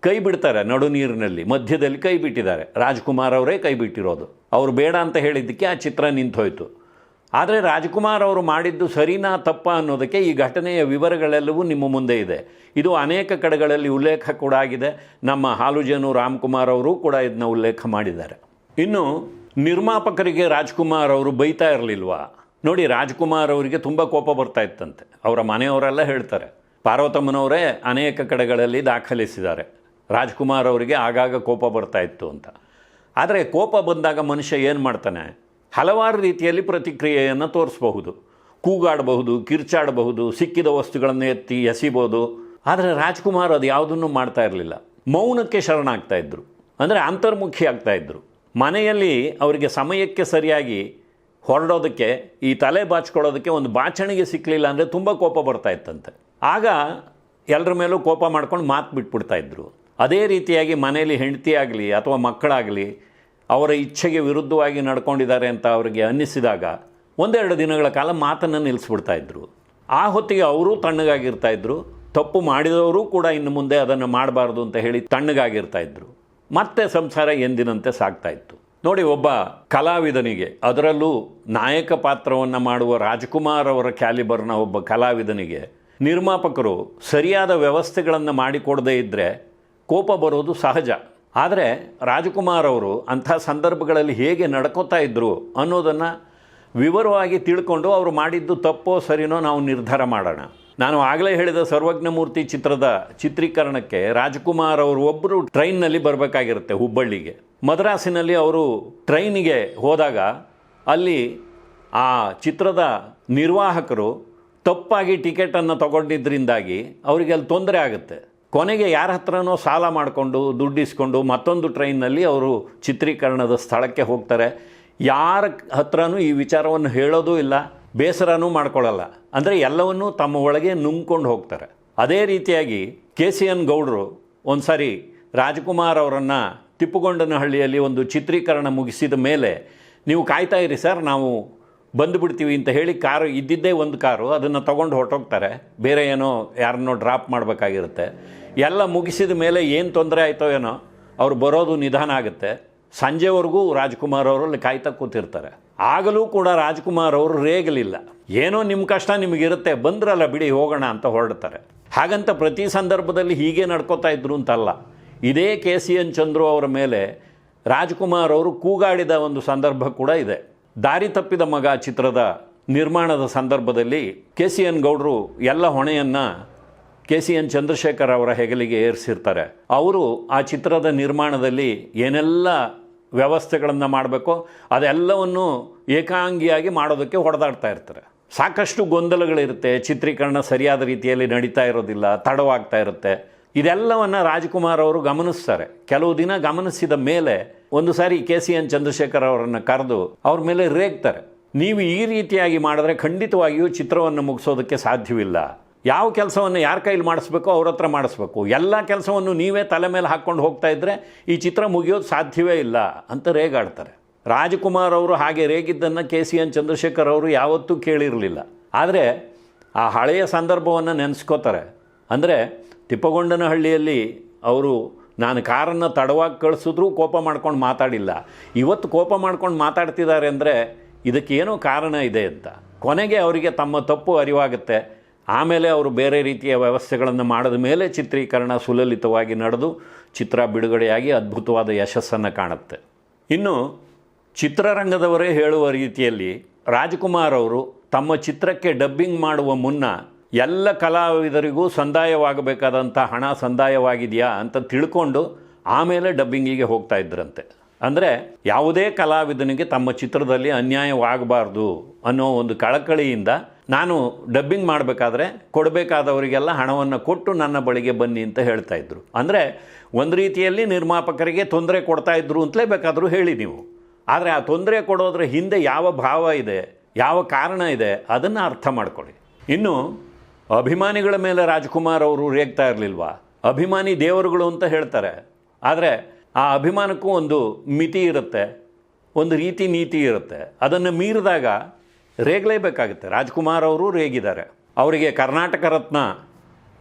ಕೈ ಬಿಡ್ತಾರೆ ನಡು ನೀರಿನಲ್ಲಿ, ಮಧ್ಯದಲ್ಲಿ ಕೈ ಬಿಟ್ಟಿದ್ದಾರೆ. ರಾಜ್ಕುಮಾರ್ ಅವರೇ ಕೈ ಬಿಟ್ಟಿರೋದು. ಅವರು ಬೇಡ ಅಂತ ಹೇಳಿದ್ದಕ್ಕೆ ಆ ಚಿತ್ರ ನಿಂತೋಯ್ತು. ಆದರೆ ರಾಜ್ಕುಮಾರ್ ಅವರು ಮಾಡಿದ್ದು ಸರಿನಾ ತಪ್ಪ ಅನ್ನೋದಕ್ಕೆ ಈ ಘಟನೆಯ ವಿವರಗಳೆಲ್ಲವೂ ನಿಮ್ಮ ಮುಂದೆ ಇದೆ. ಇದು ಅನೇಕ ಕಡೆಗಳಲ್ಲಿ ಉಲ್ಲೇಖ ಕೂಡ ಆಗಿದೆ. ನಮ್ಮ ಹಾಲುಜನು ರಾಮ್ಕುಮಾರ್ ಅವರು ಕೂಡ ಇದನ್ನ ಉಲ್ಲೇಖ ಮಾಡಿದ್ದಾರೆ. ಇನ್ನು ನಿರ್ಮಾಪಕರಿಗೆ ರಾಜ್ಕುಮಾರ್ ಅವರು ಬೈತಾ ಇರಲಿಲ್ವಾ? ನೋಡಿ, ರಾಜ್ಕುಮಾರ್ ಅವರಿಗೆ ತುಂಬ ಕೋಪ ಬರ್ತಾ ಇತ್ತಂತೆ. ಅವರ ಮನೆಯವರೆಲ್ಲ ಹೇಳ್ತಾರೆ. ಪಾರ್ವತಮ್ಮನವರೇ ಅನೇಕ ಕಡೆಗಳಲ್ಲಿ ದಾಖಲಿಸಿದ್ದಾರೆ. ರಾಜ್ಕುಮಾರ್ ಅವರಿಗೆ ಆಗಾಗ ಕೋಪ ಬರ್ತಾ ಇತ್ತು ಅಂತ. ಆದರೆ ಕೋಪ ಬಂದಾಗ ಮನುಷ್ಯ ಏನು ಮಾಡ್ತಾನೆ? ಹಲವಾರು ರೀತಿಯಲ್ಲಿ ಪ್ರತಿಕ್ರಿಯೆಯನ್ನು ತೋರಿಸಬಹುದು. ಕೂಗಾಡಬಹುದು, ಕಿರ್ಚಾಡಬಹುದು, ಸಿಕ್ಕಿದ ವಸ್ತುಗಳನ್ನು ಎತ್ತಿ ಎಸಿಬೋದು. ಆದರೆ ರಾಜ್ಕುಮಾರ್ ಅದು ಯಾವುದನ್ನು ಮಾಡ್ತಾ ಇರಲಿಲ್ಲ. ಮೌನಕ್ಕೆ ಶರಣಾಗ್ತಾ ಇದ್ದರು ಅಂದರೆ ಅಂತರ್ಮುಖಿ ಆಗ್ತಾ ಇದ್ದರು ಮನೆಯಲ್ಲಿ ಅವರಿಗೆ ಸಮಯಕ್ಕೆ ಸರಿಯಾಗಿ ಹೊರಡೋದಕ್ಕೆ, ಈ ತಲೆ ಬಾಚ್ಕೊಳ್ಳೋದಕ್ಕೆ ಒಂದು ಬಾಚಣಿಗೆ ಸಿಕ್ಕಲಿಲ್ಲ ಅಂದರೆ ತುಂಬ ಕೋಪ ಬರ್ತಾ ಇತ್ತಂತೆ. ಆಗ ಎಲ್ಲರ ಮೇಲೂ ಕೋಪ ಮಾಡ್ಕೊಂಡು ಮಾತು ಬಿಟ್ಬಿಡ್ತಾ ಇದ್ರು. ಅದೇ ರೀತಿಯಾಗಿ ಮನೆಯಲ್ಲಿ ಹೆಂಡತಿ ಆಗಲಿ ಅಥವಾ ಮಕ್ಕಳಾಗಲಿ ಅವರ ಇಚ್ಛೆಗೆ ವಿರುದ್ಧವಾಗಿ ನಡ್ಕೊಂಡಿದ್ದಾರೆ ಅಂತ ಅವರಿಗೆ ಅನ್ನಿಸಿದಾಗ ಒಂದೆರಡು ದಿನಗಳ ಕಾಲ ಮಾತನ್ನು ನಿಲ್ಲಿಸ್ಬಿಡ್ತಾ ಇದ್ರು. ಆ ಹೊತ್ತಿಗೆ ಅವರು ತಣ್ಣಗಾಗಿರ್ತಾ ಇದ್ರು. ತಪ್ಪು ಮಾಡಿದವರು ಕೂಡ ಇನ್ನು ಮುಂದೆ ಅದನ್ನು ಮಾಡಬಾರ್ದು ಅಂತ ಹೇಳಿ ತಣ್ಣಗಾಗಿರ್ತಾ ಇದ್ರು. ಮತ್ತೆ ಸಂಸಾರ ಎಂದಿನಂತೆ ಸಾಗ್ತಾಯಿತ್ತು ನೋಡಿ, ಒಬ್ಬ ಕಲಾವಿದನಿಗೆ, ಅದರಲ್ಲೂ ನಾಯಕ ಪಾತ್ರವನ್ನು ಮಾಡುವ ರಾಜ್ಕುಮಾರ್ ಅವರ ಕ್ಯಾಲಿಬರ್ನ ಒಬ್ಬ ಕಲಾವಿದನಿಗೆ ನಿರ್ಮಾಪಕರು ಸರಿಯಾದ ವ್ಯವಸ್ಥೆಗಳನ್ನು ಮಾಡಿಕೊಡದೇ ಇದ್ದರೆ ಕೋಪ ಬರೋದು ಸಹಜ. ಆದರೆ ರಾಜಕುಮಾರ್ ಅವರು ಅಂಥ ಸಂದರ್ಭಗಳಲ್ಲಿ ಹೇಗೆ ನಡ್ಕೋತಾ ಇದ್ದರು ಅನ್ನೋದನ್ನು ವಿವರವಾಗಿ ತಿಳ್ಕೊಂಡು ಅವರು ಮಾಡಿದ್ದು ತಪ್ಪೋ ಸರಿನೋ ನಾವು ನಿರ್ಧಾರ ಮಾಡೋಣ. ನಾನು ಆಗಲೇ ಹೇಳಿದ ಸರ್ವಜ್ಞಮೂರ್ತಿ ಚಿತ್ರದ ಚಿತ್ರೀಕರಣಕ್ಕೆ ರಾಜ್ಕುಮಾರ್ ಅವರು ಒಬ್ಬರು ಟ್ರೈನ್ನಲ್ಲಿ ಬರಬೇಕಾಗಿರುತ್ತೆ ಹುಬ್ಬಳ್ಳಿಗೆ. ಮದ್ರಾಸಿನಲ್ಲಿ ಅವರು ಟ್ರೈನಿಗೆ ಹೋದಾಗ ಅಲ್ಲಿ ಆ ಚಿತ್ರದ ನಿರ್ವಾಹಕರು ತಪ್ಪಾಗಿ ಟಿಕೆಟನ್ನು ತಗೊಂಡಿದ್ದರಿಂದಾಗಿ ಅವರಿಗೆ ಅಲ್ಲಿ ತೊಂದರೆ ಆಗುತ್ತೆ. ಕೊನೆಗೆ ಯಾರ ಹತ್ರನೋ ಸಾಲ ಮಾಡಿಕೊಂಡು ದುಡ್ಡಿಸ್ಕೊಂಡು ಮತ್ತೊಂದು ಟ್ರೈನ್ನಲ್ಲಿ ಅವರು ಚಿತ್ರೀಕರಣದ ಸ್ಥಳಕ್ಕೆ ಹೋಗ್ತಾರೆ. ಯಾರ ಹತ್ರನೂ ಈ ವಿಚಾರವನ್ನು ಹೇಳೋದೂ ಇಲ್ಲ, ಬೇಸರನೂ ಮಾಡ್ಕೊಳ್ಳಲ್ಲ. ಅಂದರೆ ಎಲ್ಲವನ್ನೂ ತಮ್ಮ ಒಳಗೆ ನುಂಗ್ಕೊಂಡು ಹೋಗ್ತಾರೆ. ಅದೇ ರೀತಿಯಾಗಿ ಕೆ ಸಿ ಎನ್ ಗೌಡರು ಒಂದು ಸಾರಿ ರಾಜ್ಕುಮಾರ್ ಅವರನ್ನು ತಿಪ್ಪುಗೊಂಡನಹಳ್ಳಿಯಲ್ಲಿ ಒಂದು ಚಿತ್ರೀಕರಣ ಮುಗಿಸಿದ ಮೇಲೆ, ನೀವು ಕಾಯ್ತಾ ಇರಿ ಸರ್, ನಾವು ಬಂದುಬಿಡ್ತೀವಿ ಅಂತ ಹೇಳಿ ಕಾರು, ಇದ್ದಿದ್ದೇ ಒಂದು ಕಾರು, ಅದನ್ನು ತೊಗೊಂಡು ಹೊರಟೋಗ್ತಾರೆ. ಬೇರೆ ಏನೋ ಯಾರನ್ನೋ ಡ್ರಾಪ್ ಮಾಡಬೇಕಾಗಿರುತ್ತೆ. ಎಲ್ಲ ಮುಗಿಸಿದ ಮೇಲೆ ಏನು ತೊಂದರೆ ಆಯಿತೋ ಏನೋ, ಅವ್ರು ಬರೋದು ನಿಧಾನ ಆಗುತ್ತೆ. ಸಂಜೆವರೆಗೂ ರಾಜ್ಕುಮಾರ್ ಅವರು ಅಲ್ಲಿ ಕಾಯ್ತಾ ಕೂತಿರ್ತಾರೆ. ಆಗಲೂ ಕೂಡ ರಾಜ್ಕುಮಾರ್ ಅವರು ರೇಗಲಿಲ್ಲ. ಏನೋ ನಿಮ್ಮ ಕಷ್ಟ ನಿಮಗಿರುತ್ತೆ, ಬಂದ್ರಲ್ಲ ಬಿಡಿ, ಹೋಗೋಣ ಅಂತ ಹೊರಡ್ತಾರೆ. ಹಾಗಂತ ಪ್ರತಿ ಸಂದರ್ಭದಲ್ಲಿ ಹೀಗೆ ನಡ್ಕೋತಾ ಇದ್ರು ಅಂತಲ್ಲ. ಇದೇ ಕೆ ಸಿ ಎನ್ ಚಂದ್ರು ಅವರ ಮೇಲೆ ರಾಜ್ಕುಮಾರ್ ಅವರು ಕೂಗಾಡಿದ ಒಂದು ಸಂದರ್ಭ ಕೂಡ ಇದೆ. ದಾರಿ ತಪ್ಪಿದ ಮಗ ಚಿತ್ರದ ನಿರ್ಮಾಣದ ಸಂದರ್ಭದಲ್ಲಿ ಕೆ ಸಿ ಎನ್ ಗೌಡರು ಎಲ್ಲ ಹೊಣೆಯನ್ನು ಕೆ ಸಿ ಎನ್ ಚಂದ್ರಶೇಖರ್ ಅವರ ಹೆಗಲಿಗೆ ಏರಿಸಿರ್ತಾರೆ. ಅವರು ಆ ಚಿತ್ರದ ನಿರ್ಮಾಣದಲ್ಲಿ ಏನೆಲ್ಲ ವ್ಯವಸ್ಥೆಗಳನ್ನು ಮಾಡಬೇಕೋ ಅದೆಲ್ಲವನ್ನು ಏಕಾಂಗಿಯಾಗಿ ಮಾಡೋದಕ್ಕೆ ಹೊಡೆದಾಡ್ತಾ ಇರ್ತಾರೆ. ಸಾಕಷ್ಟು ಗೊಂದಲಗಳಿರುತ್ತೆ, ಚಿತ್ರೀಕರಣ ಸರಿಯಾದ ರೀತಿಯಲ್ಲಿ ನಡೀತಾ ಇರೋದಿಲ್ಲ, ತಡವಾಗ್ತಾ ಇರುತ್ತೆ. ಇದೆಲ್ಲವನ್ನು ರಾಜ್ಕುಮಾರ್ ಅವರು ಗಮನಿಸ್ತಾರೆ. ಕೆಲವು ದಿನ ಗಮನಿಸಿದ ಮೇಲೆ ಒಂದು ಸಾರಿ ಕೆ ಸಿ ಎನ್ ಚಂದ್ರಶೇಖರ್ ಅವರನ್ನು ಕರೆದು ಅವ್ರ ಮೇಲೆ ರೇಗ್ತಾರೆ. ನೀವು ಈ ರೀತಿಯಾಗಿ ಮಾಡಿದ್ರೆ ಖಂಡಿತವಾಗಿಯೂ ಚಿತ್ರವನ್ನು ಮುಗಿಸೋದಕ್ಕೆ ಸಾಧ್ಯವಿಲ್ಲ. ಯಾವ ಕೆಲಸವನ್ನು ಯಾರ ಕೈಲಿ ಮಾಡಿಸ್ಬೇಕೋ, ಅವ್ರ ಹತ್ರ ಮಾಡಿಸ್ಬೇಕು? ಎಲ್ಲ ಕೆಲಸವನ್ನು ನೀವೇ ತಲೆ ಮೇಲೆ ಹಾಕ್ಕೊಂಡು ಹೋಗ್ತಾ ಇದ್ದರೆ ಈ ಚಿತ್ರ ಮುಗಿಯೋದು ಸಾಧ್ಯವೇ ಇಲ್ಲ ಅಂತ ರೇಗಾಡ್ತಾರೆ. ರಾಜಕುಮಾರ್ ಅವರು ಹಾಗೆ ರೇಗಿದ್ದನ್ನು ಕೆ ಸಿ ಎನ್ ಚಂದ್ರಶೇಖರ್ ಅವರು ಯಾವತ್ತೂ ಕೇಳಿರಲಿಲ್ಲ. ಆದರೆ ಆ ಹಳೆಯ ಸಂದರ್ಭವನ್ನು ನೆನೆಸ್ಕೋತಾರೆ. ಅಂದರೆ ತಿಪ್ಪಗೊಂಡನಹಳ್ಳಿಯಲ್ಲಿ ಅವರು ನಾನು ಕಾರನ್ನು ತಡವಾಗಿ ಕಳಿಸಿದ್ರೂ ಕೋಪ ಮಾಡ್ಕೊಂಡು ಮಾತಾಡಿಲ್ಲ. ಇವತ್ತು ಕೋಪ ಮಾಡ್ಕೊಂಡು ಮಾತಾಡ್ತಿದ್ದಾರೆ ಅಂದರೆ ಇದಕ್ಕೇನೋ ಕಾರಣ ಇದೆ ಅಂತ. ಕೊನೆಗೆ ಅವರಿಗೆ ತಮ್ಮ ತಪ್ಪು ಅರಿವಾಗುತ್ತೆ. ಆಮೇಲೆ ಅವರು ಬೇರೆ ರೀತಿಯ ವ್ಯವಸ್ಥೆಗಳನ್ನು ಮಾಡಿದ ಮೇಲೆ ಚಿತ್ರೀಕರಣ ಸುಲಲಿತವಾಗಿ ನಡೆದು ಚಿತ್ರ ಬಿಡುಗಡೆಯಾಗಿ ಅದ್ಭುತವಾದ ಯಶಸ್ಸನ್ನು ಕಾಣುತ್ತೆ. ಇನ್ನು ಚಿತ್ರರಂಗದವರೇ ಹೇಳುವ ರೀತಿಯಲ್ಲಿ ರಾಜ್ಕುಮಾರ್ ಅವರು ತಮ್ಮ ಚಿತ್ರಕ್ಕೆ ಡಬ್ಬಿಂಗ್ ಮಾಡುವ ಮುನ್ನ ಎಲ್ಲ ಕಲಾವಿದರಿಗೂ ಸಂದಾಯವಾಗಬೇಕಾದಂಥ ಹಣ ಸಂದಾಯವಾಗಿದೆಯಾ ಅಂತ ತಿಳ್ಕೊಂಡು ಆಮೇಲೆ ಡಬ್ಬಿಂಗಿಗೆ ಹೋಗ್ತಾ ಇದ್ರಂತೆ. ಅಂದರೆ ಯಾವುದೇ ಕಲಾವಿದನಿಗೆ ತಮ್ಮ ಚಿತ್ರದಲ್ಲಿ ಅನ್ಯಾಯವಾಗಬಾರ್ದು ಅನ್ನೋ ಒಂದು ಕಳಕಳಿಯಿಂದ ನಾನು ಡಬ್ಬಿಂಗ್ ಮಾಡಬೇಕಾದ್ರೆ ಕೊಡಬೇಕಾದವರಿಗೆಲ್ಲ ಹಣವನ್ನು ಕೊಟ್ಟು ನನ್ನ ಬಳಿಗೆ ಬನ್ನಿ ಅಂತ ಹೇಳ್ತಾ ಇದ್ರು. ಅಂದರೆ ಒಂದು ರೀತಿಯಲ್ಲಿ ನಿರ್ಮಾಪಕರಿಗೆ ತೊಂದರೆ ಕೊಡ್ತಾ ಇದ್ರು ಅಂತಲೇ ಬೇಕಾದರೂ ಹೇಳಿ ನೀವು. ಆದರೆ ಆ ತೊಂದರೆ ಕೊಡೋದ್ರ ಹಿಂದೆ ಯಾವ ಭಾವ ಇದೆ, ಯಾವ ಕಾರಣ ಇದೆ, ಅದನ್ನು ಅರ್ಥ ಮಾಡ್ಕೊಳ್ಳಿ. ಇನ್ನು, ಅಭಿಮಾನಿಗಳ ಮೇಲೆ ರಾಜ್ಕುಮಾರ್ ಅವರು ರೇಗ್ತಾ ಇರಲಿಲ್ವಾ? ಅಭಿಮಾನಿ ದೇವರುಗಳು ಅಂತ ಹೇಳ್ತಾರೆ. ಆದರೆ ಆ ಅಭಿಮಾನಕ್ಕೂ ಒಂದು ಮಿತಿ ಇರುತ್ತೆ, ಒಂದು ರೀತಿ ನೀತಿ ಇರುತ್ತೆ. ಅದನ್ನು ಮೀರಿದಾಗ ರೇಗಲೇಬೇಕಾಗುತ್ತೆ. ರಾಜ್ಕುಮಾರ್ ಅವರು ರೇಗಿದ್ದಾರೆ. ಅವರಿಗೆ ಕರ್ನಾಟಕ ರತ್ನ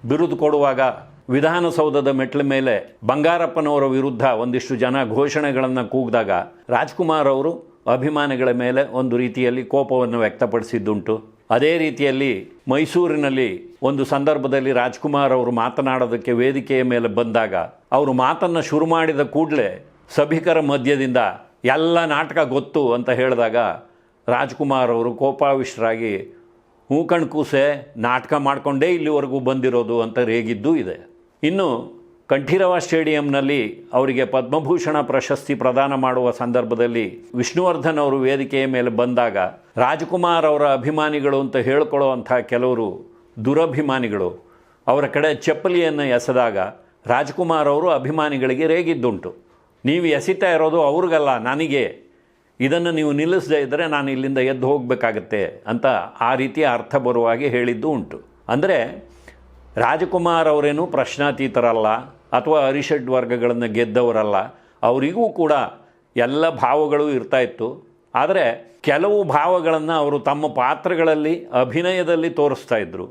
ಬಿರುದು ಕೊಡುವಾಗ ವಿಧಾನಸೌಧದ ಮೆಟ್ಲ ಮೇಲೆ ಬಂಗಾರಪ್ಪನವರ ವಿರುದ್ಧ ಒಂದಿಷ್ಟು ಜನ ಘೋಷಣೆಗಳನ್ನು ಕೂಗಿದಾಗ ರಾಜ್ಕುಮಾರ್ ಅವರು ಅಭಿಮಾನಿಗಳ ಮೇಲೆ ಒಂದು ರೀತಿಯಲ್ಲಿ ಕೋಪವನ್ನು ವ್ಯಕ್ತಪಡಿಸಿದ್ದುಂಟು. ಅದೇ ರೀತಿಯಲ್ಲಿ ಮೈಸೂರಿನಲ್ಲಿ ಒಂದು ಸಂದರ್ಭದಲ್ಲಿ ರಾಜ್ಕುಮಾರ್ ಅವರು ಮಾತನಾಡೋದಕ್ಕೆ ವೇದಿಕೆಯ ಮೇಲೆ ಬಂದಾಗ ಅವರು ಮಾತನ್ನು ಶುರು ಮಾಡಿದ ಕೂಡಲೇ ಸಭಿಕರ ಮಧ್ಯದಿಂದ ಎಲ್ಲ ನಾಟಕ ಗೊತ್ತು ಅಂತ ಹೇಳಿದಾಗ ರಾಜ್ಕುಮಾರ್ ಅವರು ಕೋಪಾವಿಷ್ಟರಾಗಿ ಹೂ ಕೂಸೆ, ನಾಟಕ ಮಾಡಿಕೊಂಡೇ ಇಲ್ಲಿವರೆಗೂ ಬಂದಿರೋದು ಅಂತ ರೇಗಿದ್ದೂ ಇದೆ. ಇನ್ನು ಕಂಠೀರವ ಸ್ಟೇಡಿಯಂನಲ್ಲಿ ಅವರಿಗೆ ಪದ್ಮಭೂಷಣ ಪ್ರಶಸ್ತಿ ಪ್ರದಾನ ಮಾಡುವ ಸಂದರ್ಭದಲ್ಲಿ ವಿಷ್ಣುವರ್ಧನ್ ಅವರು ವೇದಿಕೆಯ ಮೇಲೆ ಬಂದಾಗ, ರಾಜ್ಕುಮಾರ್ ಅವರ ಅಭಿಮಾನಿಗಳು ಅಂತ ಹೇಳ್ಕೊಳ್ಳುವಂಥ ಕೆಲವರು ದುರಭಿಮಾನಿಗಳು. ಅವರ ಕಡೆ ಚಪ್ಪಲಿಯನ್ನು ಎಸೆದಾಗ ರಾಜ್ಕುಮಾರ್ ಅವರು ಅಭಿಮಾನಿಗಳಿಗೆ ರೇಗಿದ್ದುಂಟು. ನೀವು ಎಸಿತಾ ಇರೋದು ಅವ್ರಿಗಲ್ಲ, ನನಗೆ. ಇದನ್ನು ನೀವು ನಿಲ್ಲಿಸದೇ ಇದ್ದರೆ ನಾನು ಇಲ್ಲಿಂದ ಎದ್ದು ಹೋಗಬೇಕಾಗತ್ತೆ ಅಂತ ಆ ರೀತಿಯ ಅರ್ಥ ಬರುವ ಹಾಗೆ ಹೇಳಿದ್ದು ಉಂಟು. ಅಂದರೆ ರಾಜಕುಮಾರ್ ಅವರೇನು ಪ್ರಶ್ನಾತೀತರಲ್ಲ ಅಥವಾ ಅರಿಷಡ್ ವರ್ಗಗಳನ್ನು ಗೆದ್ದವರಲ್ಲ, ಅವರಿಗೂ ಕೂಡ ಎಲ್ಲ ಭಾವಗಳು ಇರ್ತಾ ಇತ್ತು. ಆದರೆ ಕೆಲವು ಭಾವಗಳನ್ನು ಅವರು ತಮ್ಮ ಪಾತ್ರಗಳಲ್ಲಿ, ಅಭಿನಯದಲ್ಲಿ ತೋರಿಸ್ತಾ ಇದ್ದರು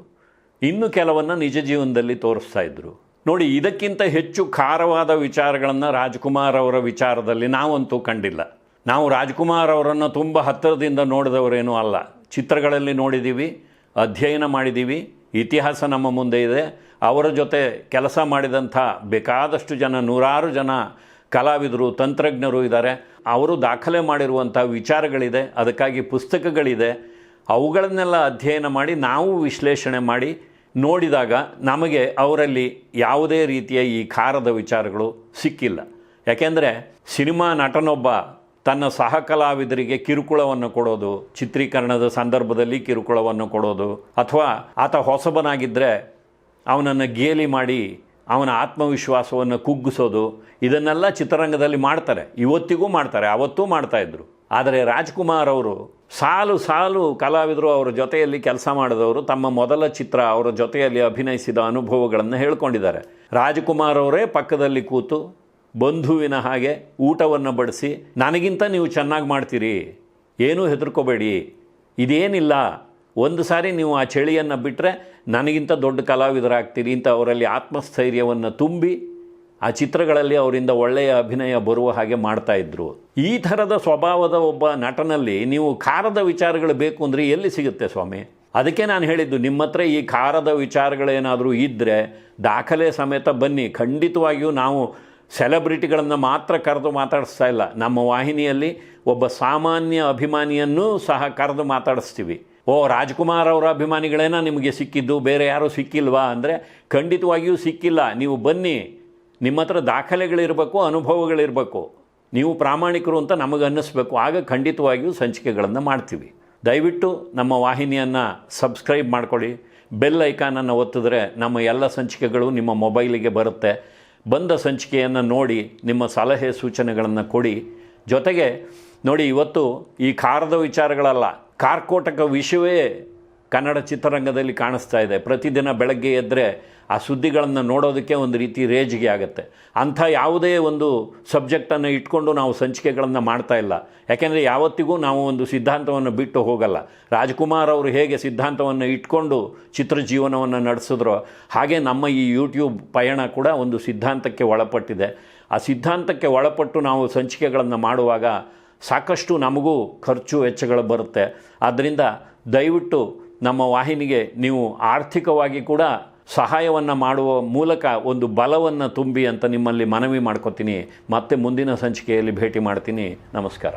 ಇನ್ನು ಕೆಲವನ್ನು ನಿಜ ಜೀವನದಲ್ಲಿ ತೋರಿಸ್ತಾ ಇದ್ದರು ನೋಡಿ, ಇದಕ್ಕಿಂತ ಹೆಚ್ಚು ಖಾರವಾದ ವಿಚಾರಗಳನ್ನು ರಾಜ್ಕುಮಾರ್ ಅವರ ವಿಚಾರದಲ್ಲಿ ನಾವಂತೂ ಕಂಡಿಲ್ಲ. ನಾವು ರಾಜ್ಕುಮಾರ್ ಅವರನ್ನು ತುಂಬ ಹತ್ತಿರದಿಂದ ನೋಡಿದವರೇನೂ ಅಲ್ಲ. ಚಿತ್ರಗಳಲ್ಲಿ ನೋಡಿದ್ದೀವಿ ಅಧ್ಯಯನ ಮಾಡಿದ್ದೀವಿ ಇತಿಹಾಸ ನಮ್ಮ ಮುಂದೆ ಇದೆ. ಅವರ ಜೊತೆ ಕೆಲಸ ಮಾಡಿದಂಥ ಬೇಕಾದಷ್ಟು ಜನ, ನೂರಾರು ಜನ ಕಲಾವಿದರು, ತಂತ್ರಜ್ಞರು ಇದ್ದಾರೆ. ಅವರು ದಾಖಲೆ ಮಾಡಿರುವಂಥ ವಿಚಾರಗಳಿದೆ, ಅದಕ್ಕಾಗಿ ಪುಸ್ತಕಗಳಿದೆ. ಅವುಗಳನ್ನೆಲ್ಲ ಅಧ್ಯಯನ ಮಾಡಿ, ನಾವು ವಿಶ್ಲೇಷಣೆ ಮಾಡಿ ನೋಡಿದಾಗ ನಮಗೆ ಅವರಲ್ಲಿ ಯಾವುದೇ ರೀತಿಯ ಈ ಖಾರದ ವಿಚಾರಗಳು ಸಿಕ್ಕಿಲ್ಲ. ಯಾಕೆಂದರೆ ಸಿನಿಮಾ ನಟನೊಬ್ಬ ತನ್ನ ಸಹ ಕಲಾವಿದರಿಗೆ ಕಿರುಕುಳವನ್ನು ಕೊಡೋದು, ಚಿತ್ರೀಕರಣದ ಸಂದರ್ಭದಲ್ಲಿ ಕಿರುಕುಳವನ್ನು ಕೊಡೋದು, ಅಥವಾ ಆತ ಹೊಸಬನಾಗಿದ್ದರೆ ಅವನನ್ನು ಗೇಲಿ ಮಾಡಿ ಅವನ ಆತ್ಮವಿಶ್ವಾಸವನ್ನು ಕುಗ್ಗಿಸೋದು, ಇದನ್ನೆಲ್ಲ ಚಿತ್ರರಂಗದಲ್ಲಿ ಮಾಡ್ತಾರೆ. ಇವತ್ತಿಗೂ ಮಾಡ್ತಾರೆ, ಅವತ್ತೂ ಮಾಡ್ತಾಯಿದ್ರು ಆದರೆ ರಾಜ್ಕುಮಾರ್ ಅವರು ಸಾಲು ಸಾಲು ಕಲಾವಿದರು ಅವರ ಜೊತೆಯಲ್ಲಿ ಕೆಲಸ ಮಾಡಿದವರು, ತಮ್ಮ ಮೊದಲ ಚಿತ್ರ ಅವರ ಜೊತೆಯಲ್ಲಿ ಅಭಿನಯಿಸಿದ ಅನುಭವಗಳನ್ನು ಹೇಳ್ಕೊಂಡಿದ್ದಾರೆ. ರಾಜ್ಕುಮಾರ್ ಅವರೇ ಪಕ್ಕದಲ್ಲಿ ಕೂತು ಬಂಧುವಿನ ಹಾಗೆ ಊಟವನ್ನು ಬಡಿಸಿ, ನನಗಿಂತ ನೀವು ಚೆನ್ನಾಗಿ ಮಾಡ್ತೀರಿ, ಏನೂ ಹೆದರ್ಕೋಬೇಡಿ, ಇದೇನಿಲ್ಲ, ಒಂದು ಸಾರಿ ನೀವು ಆ ಚಳಿಯನ್ನು ಬಿಟ್ಟರೆ ನನಗಿಂತ ದೊಡ್ಡ ಕಲಾವಿದರಾಗ್ತೀರಿ ಅಂತ ಅವರಲ್ಲಿ ಆತ್ಮಸ್ಥೈರ್ಯವನ್ನು ತುಂಬಿ ಆ ಚಿತ್ರಗಳಲ್ಲಿ ಅವರಿಂದ ಒಳ್ಳೆಯ ಅಭಿನಯ ಬರುವ ಹಾಗೆ ಮಾಡ್ತಾ ಇದ್ರು. ಈ ಥರದ ಸ್ವಭಾವದ ಒಬ್ಬ ನಟನಲ್ಲಿ ನೀವು ಖಾರದ ವಿಚಾರಗಳು ಬೇಕು ಅಂದರೆ ಎಲ್ಲಿ ಸಿಗುತ್ತೆ ಸ್ವಾಮಿ? ಅದಕ್ಕೆ ನಾನು ಹೇಳಿದ್ದು, ನಿಮ್ಮ ಹತ್ರ ಈ ಖಾರದ ವಿಚಾರಗಳೇನಾದರೂ ಇದ್ದರೆ ದಾಖಲೆ ಸಮೇತ ಬನ್ನಿ. ಖಂಡಿತವಾಗಿಯೂ ನಾವು ಸೆಲೆಬ್ರಿಟಿಗಳನ್ನು ಮಾತ್ರ ಕರೆದು ಮಾತಾಡಿಸ್ತಾ ಇಲ್ಲ. ನಮ್ಮ ವಾಹಿನಿಯಲ್ಲಿ ಒಬ್ಬ ಸಾಮಾನ್ಯ ಅಭಿಮಾನಿಯನ್ನೂ ಸಹ ಕರೆದು ಮಾತಾಡಿಸ್ತೀವಿ. ಓ, ರಾಜ್ಕುಮಾರ್ ಅವರ ಅಭಿಮಾನಿಗಳೇನ ನಿಮಗೆ ಸಿಕ್ಕಿದ್ದು? ಬೇರೆ ಯಾರೂ ಸಿಕ್ಕಿಲ್ವಾ? ಅಂದರೆ ಖಂಡಿತವಾಗಿಯೂ ಸಿಕ್ಕಿಲ್ಲ. ನೀವು ಬನ್ನಿ. ನಿಮ್ಮ ಹತ್ರ ದಾಖಲೆಗಳಿರಬೇಕು, ಅನುಭವಗಳಿರಬೇಕು. ನೀವು ಪ್ರಾಮಾಣಿಕರು ಅಂತ ನಮಗೆ ಅನ್ನಿಸ್ಬೇಕು. ಆಗ ಖಂಡಿತವಾಗಿಯೂ ಸಂಚಿಕೆಗಳನ್ನು ಮಾಡ್ತೀವಿ. ದಯವಿಟ್ಟು ನಮ್ಮ ವಾಹಿನಿಯನ್ನು ಸಬ್ಸ್ಕ್ರೈಬ್ ಮಾಡ್ಕೊಳ್ಳಿ. ಬೆಲ್ ಐಕಾನನ್ನು ಒತ್ತಿದ್ರೆ ನಮ್ಮ ಎಲ್ಲ ಸಂಚಿಕೆಗಳು ನಿಮ್ಮ ಮೊಬೈಲಿಗೆ ಬರುತ್ತೆ. ಬಂದ ಸಂಚಿಕೆಯನ್ನು ನೋಡಿ ನಿಮ್ಮ ಸಲಹೆ ಸೂಚನೆಗಳನ್ನು ಕೊಡಿ. ಜೊತೆಗೆ ನೋಡಿ, ಇವತ್ತು ಈ ಖಾರದ ವಿಚಾರಗಳಲ್ಲ, ಕಾರ್ಕೋಟಕ ವಿಷಯವೇ ಕನ್ನಡ ಚಿತ್ರರಂಗದಲ್ಲಿ ಕಾಣಿಸ್ತಾ ಇದೆ. ಪ್ರತಿದಿನ ಬೆಳಗ್ಗೆ ಎದ್ದರೆ ಆ ಸುದ್ದಿಗಳನ್ನು ನೋಡೋದಕ್ಕೆ ಒಂದು ರೀತಿ ರೇಜಿಗೆ ಆಗುತ್ತೆ. ಅಂಥ ಯಾವುದೇ ಒಂದು ಸಬ್ಜೆಕ್ಟನ್ನು ಇಟ್ಕೊಂಡು ನಾವು ಸಂಚಿಕೆಗಳನ್ನು ಮಾಡ್ತಾ ಇಲ್ಲ. ಯಾಕೆಂದರೆ ಯಾವತ್ತಿಗೂ ನಾವು ಒಂದು ಸಿದ್ಧಾಂತವನ್ನು ಬಿಟ್ಟು ಹೋಗಲ್ಲ. ರಾಜ್ಕುಮಾರ್ ಅವರು ಹೇಗೆ ಸಿದ್ಧಾಂತವನ್ನು ಇಟ್ಕೊಂಡು ಚಿತ್ರ ಜೀವನವನ್ನು ನಡೆಸಿದ್ರೋ ಹಾಗೆ ನಮ್ಮ ಈ ಯೂಟ್ಯೂಬ್ ಪಯಣ ಕೂಡ ಒಂದು ಸಿದ್ಧಾಂತಕ್ಕೆ ಒಳಪಟ್ಟಿದೆ. ಆ ಸಿದ್ಧಾಂತಕ್ಕೆ ಒಳಪಟ್ಟು ನಾವು ಸಂಚಿಕೆಗಳನ್ನು ಮಾಡುವಾಗ ಸಾಕಷ್ಟು ನಮಗೂ ಖರ್ಚು ವೆಚ್ಚಗಳು ಬರುತ್ತೆ. ಆದ್ದರಿಂದ ದಯವಿಟ್ಟು ನಮ್ಮ ವಾಹಿನಿಗೆ ನೀವು ಆರ್ಥಿಕವಾಗಿ ಕೂಡ ಸಹಾಯವನ್ನು ಮಾಡುವ ಮೂಲಕ ಒಂದು ಬಲವನ್ನು ತುಂಬಿ ಅಂತ ನಿಮ್ಮಲ್ಲಿ ಮನವಿ ಮಾಡ್ಕೋತೀನಿ. ಮತ್ತೆ ಮುಂದಿನ ಸಂಚಿಕೆಯಲ್ಲಿ ಭೇಟಿ ಮಾಡ್ತೀನಿ. ನಮಸ್ಕಾರ.